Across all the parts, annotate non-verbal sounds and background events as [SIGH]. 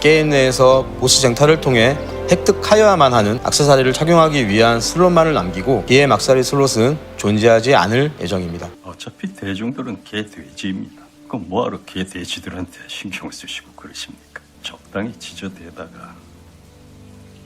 게임 내에서 보스 쟁탈을 통해 획득하여야만 하는 악세사리를 착용하기 위한 슬롯만을 남기고 이에 막사리 슬롯은 존재하지 않을 예정입니다. 어차피 대중들은 개돼지입니다. 그럼 뭐하러 개돼지들한테 신경을 쓰시고 그러십니까? 적당히 지저대다가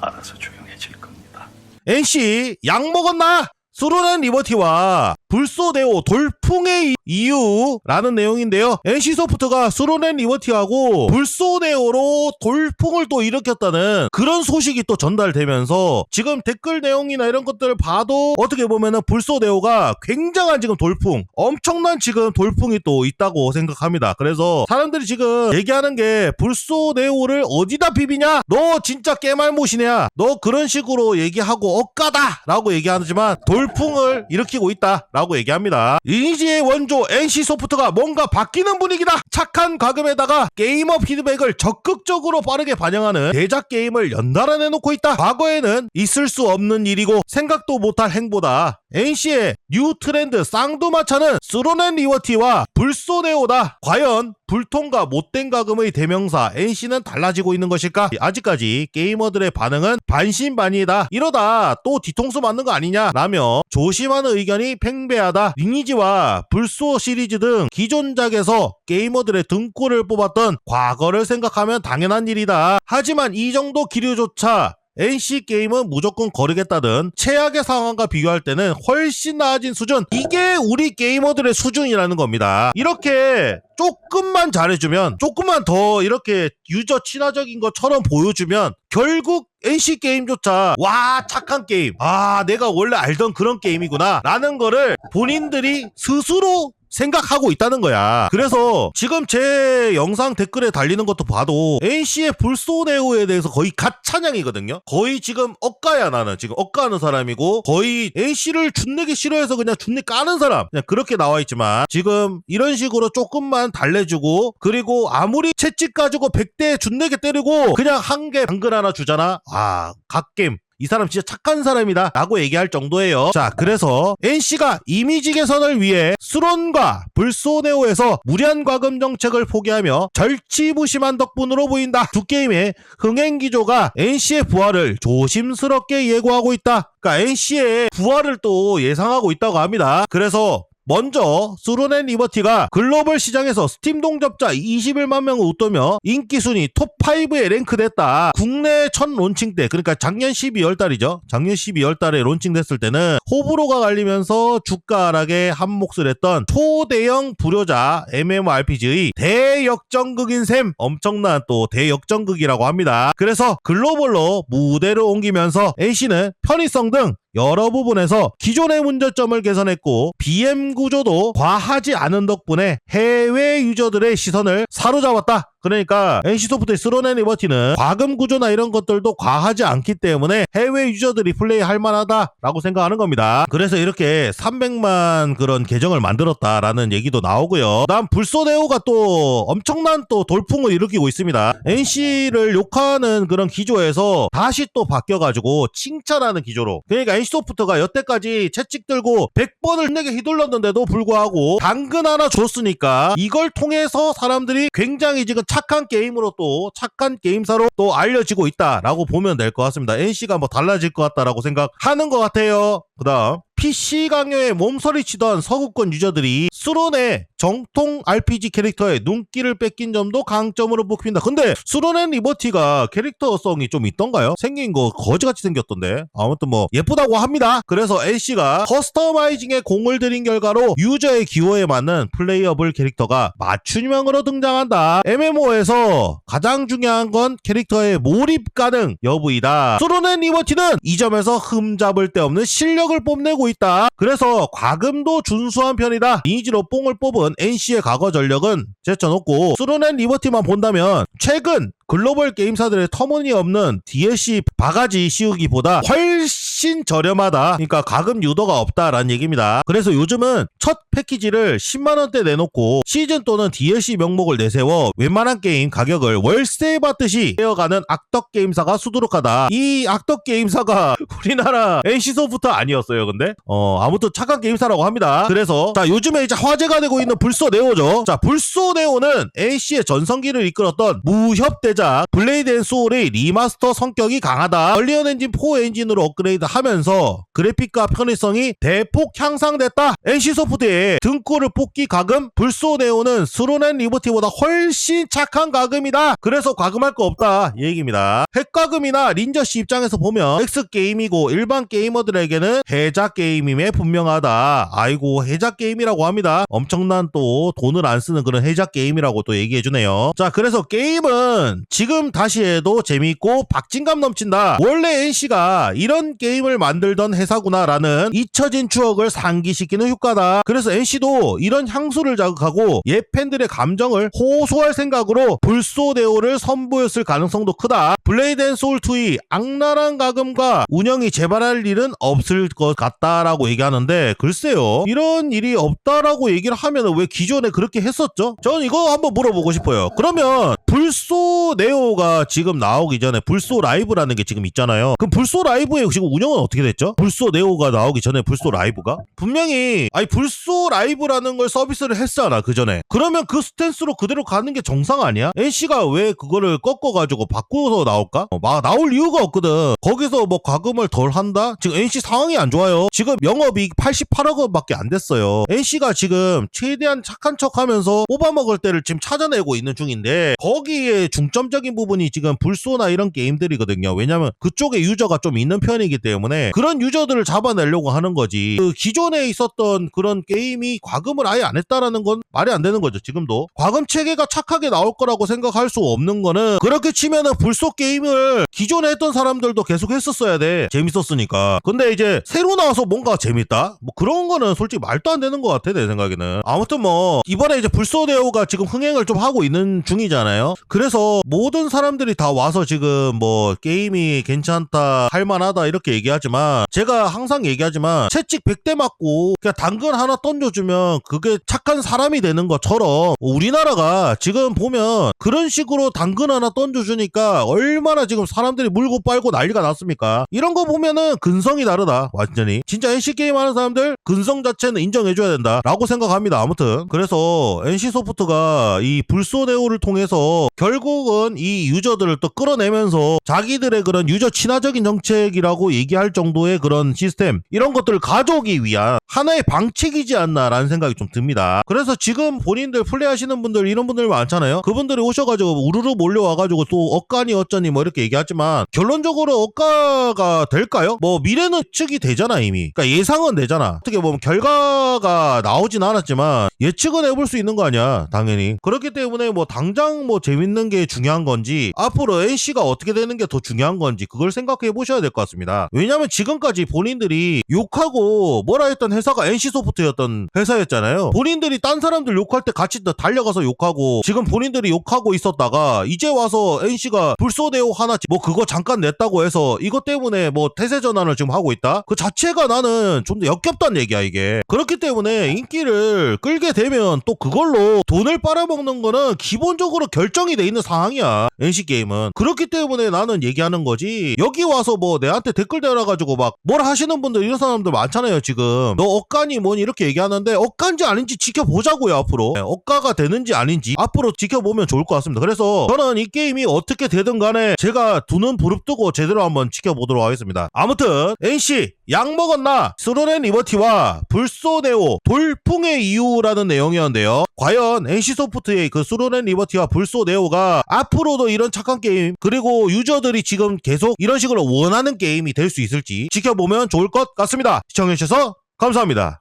알아서 조용해질 겁니다. NC 약 먹었나? 수로넨 리버티와 불소데오 돌풍의 이- 이유라는 내용인데요. NC소프트가 수로넨 리버티하고 불소데오로 돌풍을 또 일으켰다는 그런 소식이 또 전달되면서 지금 댓글 내용이나 이런 것들을 봐도 어떻게 보면은 불소데오가 굉장한 지금 돌풍, 엄청난 지금 돌풍이 또 있다고 생각합니다. 그래서 사람들이 지금 얘기하는 게 불소데오를 어디다 비비냐? 너 진짜 깨말못이냐? 너 그런 식으로 얘기하고 억까다라고 얘기하지만 돌풍을 일으키고 있다 라고 얘기합니다. 이니지의 원조 NC소프트가 뭔가 바뀌는 분위기다. 착한 과금에다가 게이머 피드백을 적극적으로 빠르게 반영하는 대작 게임을 연달아 내놓고 있다. 과거에는 있을 수 없는 일이고 생각도 못할 행보다. NC의 뉴 트렌드 쌍두마차는 스로넨 리워티와 불소네오다. 과연 불통과 못된 가금의 대명사 NC는 달라지고 있는 것일까? 아직까지 게이머들의 반응은 반신반의다. 이러다 또 뒤통수 맞는 거 아니냐? 라며 조심하는 의견이 팽 배하다. 리니지와 불소 시리즈 등 기존작에서 게이머들의 등골을 뽑았던 과거를 생각하면 당연한 일이다. 하지만 이 정도 기류조차 NC 게임은 무조건 거르겠다든 최악의 상황과 비교할 때는 훨씬 나아진 수준 이게 우리 게이머들의 수준이라는 겁니다. 이렇게 조금만 잘해주면 조금만 더 이렇게 유저 친화적인 것처럼 보여주면 결국 NC 게임조차 와 착한 게임. 아 내가 원래 알던 그런 게임이구나 라는 거를 본인들이 스스로 생각하고 있다는 거야. 그래서 지금 제 영상 댓글에 달리는 것도 봐도 NC의 불소네오에 대해서 거의 갓 찬양이거든요. 거의 지금 억가야 나는 지금 억가하는 사람이고 거의 NC를 준내기 싫어해서 그냥 준내 까는 사람 그냥 그렇게 나와 있지만 지금 이런 식으로 조금만 달래주고 그리고 아무리 채찍 가지고 100대 준내게 때리고 그냥 한 개 당근 하나 주잖아. 아 갓겜 이 사람 진짜 착한 사람이다 라고 얘기할 정도예요. 자 그래서 NC가 이미지 개선을 위해 수론과 불소네오에서 무리한 과금 정책을 포기하며 절치부심한 덕분으로 보인다. 두 게임의 흥행 기조가 NC의 부활을 조심스럽게 예고하고 있다. 그러니까 NC의 부활을 또 예상하고 있다고 합니다. 그래서 먼저 수로넨 리버티가 글로벌 시장에서 스팀 동접자 21만 명을 웃도며 인기 순위 톱5에 랭크됐다. 국내 첫 론칭 때 그러니까 작년 12월 달이죠. 작년 12월 달에 론칭됐을 때는 호불호가 갈리면서 주가 하락에 한몫을 했던 초대형 불효자 MMORPG의 대역전극인 셈 엄청난 또 대역전극이라고 합니다. 그래서 글로벌로 무대를 옮기면서 NC는 편의성 등 여러 부분에서 기존의 문제점을 개선했고 BM 구조도 과하지 않은 덕분에 해외 유저들의 시선을 사로잡았다. 그러니까 NC소프트의 스로넨 리버티는 과금 구조나 이런 것들도 과하지 않기 때문에 해외 유저들이 플레이할 만하다라고 생각하는 겁니다. 그래서 이렇게 300만 그런 계정을 만들었다라는 얘기도 나오고요. 다음 불소네오가 또 엄청난 또 돌풍을 일으키고 있습니다. NC를 욕하는 그런 기조에서 다시 또 바뀌어가지고 칭찬하는 기조로. 그러니까 NC소프트가 여태까지 채찍 들고 100번을 내게 휘둘렀는데도 불구하고 당근 하나 줬으니까 이걸 통해서 사람들이 굉장히 지금 착한 게임으로 또 착한 게임사로 또 알려지고 있다라고 보면 될 것 같습니다. NC가 뭐 달라질 것 같다라고 생각하는 것 같아요. 그 다음 PC 강요에 몸서리치던 서구권 유저들이 수론의 정통 RPG 캐릭터의 눈길을 뺏긴 점도 강점으로 뽑힌다. 근데 수론의 리버티가 캐릭터성이 좀 있던가요? 생긴 거 거지같이 생겼던데. 아무튼 뭐 예쁘다고 합니다. 그래서 NC가 커스터마이징에 공을 들인 결과로 유저의 기호에 맞는 플레이어블 캐릭터가 맞춤형으로 등장한다. MMO에서 가장 중요한 건 캐릭터의 몰입 가능 여부이다. 수론의 리버티는 이 점에서 흠잡을 데 없는 실력을 뽐내고 있다. 그래서 과금도 준수한 편이다. 리니지로 뽕을 뽑은 NC의 과거 전력은 제쳐놓고 수로넨 리버티만 본다면 최근 글로벌 게임사들의 터무니없는 DLC 바가지 씌우기보다 훨씬 저렴하다. 그러니까 가금 유도가 없다라는 얘기입니다. 그래서 요즘은 첫 패키지를 10만원대 내놓고 시즌 또는 DLC 명목을 내세워 웬만한 게임 가격을 월세 받듯이 떼어가는 악덕 게임사가 수두룩하다. 이 악덕 게임사가 [LAUGHS] 우리나라 NC소프트 아니었어요, 근데? 어, 아무튼 착한 게임사라고 합니다. 그래서, 자, 요즘에 이제 화제가 되고 있는 불소 네오죠. 자, 불소 네오는 NC의 전성기를 이끌었던 무협대 대작 블레이드 앤 소울의 리마스터 성격이 강하다. 얼리언 엔진 4 엔진으로 업그레이드 하면서 그래픽과 편의성이 대폭 향상됐다. NC소프트의 등골을 뽑기 가금 불소 네오는 스로넨 리버티보다 훨씬 착한 가금이다. 그래서 가금할 거 없다. 이 얘기입니다. 핵가금이나 린저씨 입장에서 보면 X게임이고 일반 게이머들에게는 해작 게임임에 분명하다. 아이고 해작 게임이라고 합니다. 엄청난 또 돈을 안 쓰는 그런 해작 게임이라고 또 얘기해주네요. 자 그래서 게임은 지금 다시 해도 재미있고 박진감 넘친다. 원래 NC가 이런 게임 을 만들던 회사구나라는 잊혀진 추억을 상기시키는 효과다. 그래서 NC도 이런 향수를 자극하고 옛 팬들의 감정을 호소할 생각으로 불소데오를 선보였을 가능성도 크다. 블레이드 앤 소울 2의 악랄한 가금과 운영이 재발할 일은 없을 것 같다라고 얘기하는데 글쎄요. 이런 일이 없다라고 얘기를 하면 왜 기존에 그렇게 했었죠? 저는 이거 한번 물어보고 싶어요. 그러면 불소 네오가 지금 나오기 전에 불소 라이브라는 게 지금 있잖아요. 그럼 불소 라이브의 지금 운영은 어떻게 됐죠? 불소 네오가 나오기 전에 불소 라이브가 분명히 아니 불소 라이브라는 걸 서비스를 했잖아 그 전에. 그러면 그 스탠스로 그대로 가는 게 정상 아니야? NC가 왜 그거를 꺾어가지고 바꾸어서 나올까? 어, 막 나올 이유가 없거든. 거기서 뭐 과금을 덜 한다? 지금 NC 상황이 안 좋아요. 지금 영업이익 88억 원밖에 안 됐어요. NC가 지금 최대한 착한 척하면서 뽑아먹을 때를 지금 찾아내고 있는 중인데 거기에 중점 적인 부분이 지금 불소나 이런 게임들이거든요. 왜냐면 그쪽에 유저가 좀 있는 편이기 때문에 그런 유저들을 잡아내려고 하는 거지. 그 기존에 있었던 그런 게임이 과금을 아예 안 했다라는 건 말이 안 되는 거죠. 지금도 과금 체계가 착하게 나올 거라고 생각할 수 없는 거는 그렇게 치면은 불소 게임을 기존에 했던 사람들도 계속 했었어야 돼. 재밌었으니까. 근데 이제 새로 나와서 뭔가 재밌다? 뭐 그런 거는 솔직히 말도 안 되는 것 같아 내 생각에는. 아무튼 뭐 이번에 이제 불소 대오가 지금 흥행을 좀 하고 있는 중이잖아요. 그래서 모든 사람들이 다 와서 지금 뭐 게임이 괜찮다, 할만하다 이렇게 얘기하지만 제가 항상 얘기하지만 채찍 100대 맞고 그냥 당근 하나 던져주면 그게 착한 사람이 되는 것처럼 우리나라가 지금 보면 그런 식으로 당근 하나 던져주니까 얼마나 지금 사람들이 물고 빨고 난리가 났습니까? 이런 거 보면은 근성이 다르다 완전히 진짜 NC 게임 하는 사람들 근성 자체는 인정해줘야 된다 라고 생각합니다 아무튼 그래서 NC소프트가 이 불소네오를 통해서 결국은 이 유저들을 또 끌어내면서 자기들의 그런 유저 친화적인 정책이라고 얘기할 정도의 그런 시스템 이런 것들을 가져오기 위한 하나의 방책이지 않나라는 생각이 좀 듭니다. 그래서 지금 본인들 플레이하시는 분들 이런 분들 많잖아요. 그분들이 오셔가지고 우르르 몰려와가지고 또 억간이 어쩌니 뭐 이렇게 얘기하지만 결론적으로 억가가 될까요? 뭐 미래는 측이 되잖아 이미. 그러니까 예상은 되잖아. 어떻게 보면 결과가 나오진 않았지만 예측은 해볼 수 있는 거 아니야 당연히. 그렇기 때문에 뭐 당장 뭐 재밌는 게 중요 한 건지 앞으로 NC가 어떻게 되는 게 더 중요한 건지 그걸 생각해 보셔야 될 것 같습니다. 왜냐면 지금까지 본인들이 욕하고 뭐라 했던 회사가 NC소프트였던 회사였잖아요. 본인들이 딴 사람들 욕할 때 같이 또 달려가서 욕하고 지금 본인들이 욕하고 있었다가 이제 와서 NC가 불소대오 하나 뭐 그거 잠깐 냈다고 해서 이것 때문에 뭐 태세 전환을 지금 하고 있다? 그 자체가 나는 좀 더 역겹다는 얘기야 이게. 그렇기 때문에 인기를 끌게 되면 또 그걸로 돈을 빨아먹는 거는 기본적으로 결정이 돼 있는 상황이 야. NC 게임은. 그렇기 때문에 나는 얘기하는 거지. 여기 와서 뭐 내한테 댓글 달아가지고 막 뭘 하시는 분들 이런 사람들 많잖아요 지금. 너 억간이 뭐니? 이렇게 얘기하는데 억간지 아닌지 지켜보자고요 앞으로. 네, 억가가 되는지 아닌지 앞으로 지켜보면 좋을 것 같습니다. 그래서 저는 이 게임이 어떻게 되든 간에 제가 두 눈 부릅뜨고 제대로 한번 지켜보도록 하겠습니다. 아무튼 NC 약 먹었나? 스로넨 리버티와 불소네오 돌풍의 이유라는 내용이었는데요. 과연 NC소프트의 그 스로넨 리버티와 불소네오가 앞으로도 이런 착한 게임 그리고 유저들이 지금 계속 이런 식으로 원하는 게임이 될 수 있을지 지켜보면 좋을 것 같습니다. 시청해주셔서 감사합니다